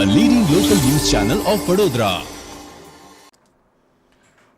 a leading local news channel of Vadodara.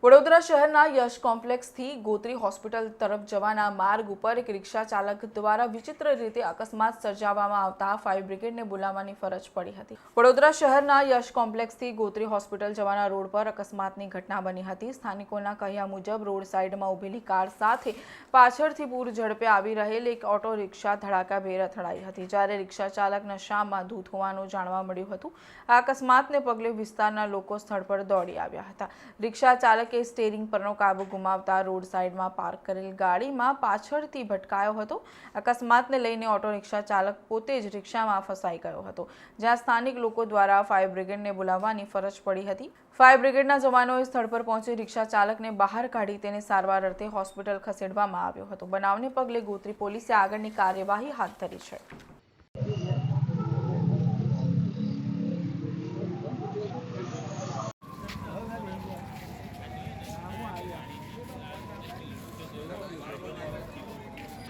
Vadodara શહેરના યશ કોમ્પ્લેક્સથી Gotri hospital તરફ જવાના માર્ગ ઉપર એક રિક્ષા ચાલક દ્વારા વિચિત્ર રીતે અકસ્માત સર્જાવવામાં આવતા ફાયર બ્રિગેડને બોલાવવાની ફરજ પડી હતી. વડોદરા શહેરના યશ કોમ્પ્લેક્સથી ગોત્રી હોસ્પિટલ જવાના રોડ પર અકસ્માતની ઘટના બની હતી. સ્થાનિકોના કહ્યા મુજબ, રોડ સાઈડમાં ઊભેલી કાર સાથે પાછળથી પૂર ઝડપે આવી રહેલ એક ઓટો રિક્ષા ધડાકાભેર અથડાઈ હતી. જ્યારે રિક્ષા ચાલક નશામાં ધૂત હોવાનું જાણવા મળ્યું હતું, આ અકસ્માતને પગલે વિસ્તારના લોકો સ્થળ પર દોડી આવ્યા હતા. રિક્ષા ચાલકે સ્ટેરિંગ પરનો કાબુ ગુમાવતા રોડ સાઇડમાં પાર્ક કરેલ ગાડીમાં પાછળથી ભટકાયો હતો. અકસ્માતને લઈને ઓટો રિક્ષા ચાલક પોતે જ રિક્ષામાં ફસાઈ ગયો હતો. જ્યાં સ્થાનિક લોકો દ્વારા ફાયર બ્રિગેડને બોલાવવાની ફરજ પડી હતી. ફાયર બ્રિગેડના જવાનોએ સ્થળ પર પહોંચી રિક્ષા ચાલકને બહાર કાઢી તેને સારવાર અર્થે હોસ્પિટલ ખસેડવામાં આવ્યો હતો. બનાવને પગલે ગોત્રી પોલીસે આગળની કાર્યવાહી હાથ ધરી છે.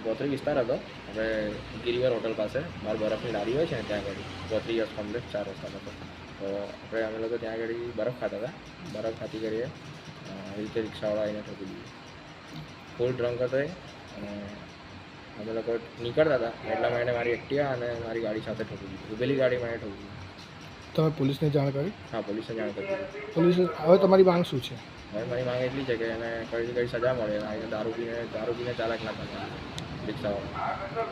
ગોત્રી વિસ્તાર હતો. આપણે ગિરિવર હોટલ પાસે. મારા બરફની લારી હોય છે ને ત્યાં આગળ. ગોત્રી કોમ્પ્લેક્સ ચાર રસ્તા હતો તો આપણે અમે લોકો ત્યાં આગળ બરફ ખાતા હતા. બરફ ખાતી કરીએ. રીતે રિક્ષાવાળા આવીને ઠોકી દીધું. ફૂલ ડ્રંક હતો અને અમે લોકો નીકળતા હતા. એટલા માટે મારી એક્ટિવા અને મારી ગાડી સાથે ઠોકી દીધી. ઉભેલી ગાડી એને ઠોકી દીધી. તમે પોલીસને જાણ કરી? હા પોલીસને જાણ કરી. પોલીસ હવે તમારી માંગ શું છે? હવે મારી માંગ એટલી છે કે એને કઈ કઈ સજા મળે દારૂ પીને દારૂ પીને ચાલક ના કરે રિક્ષાવાળા.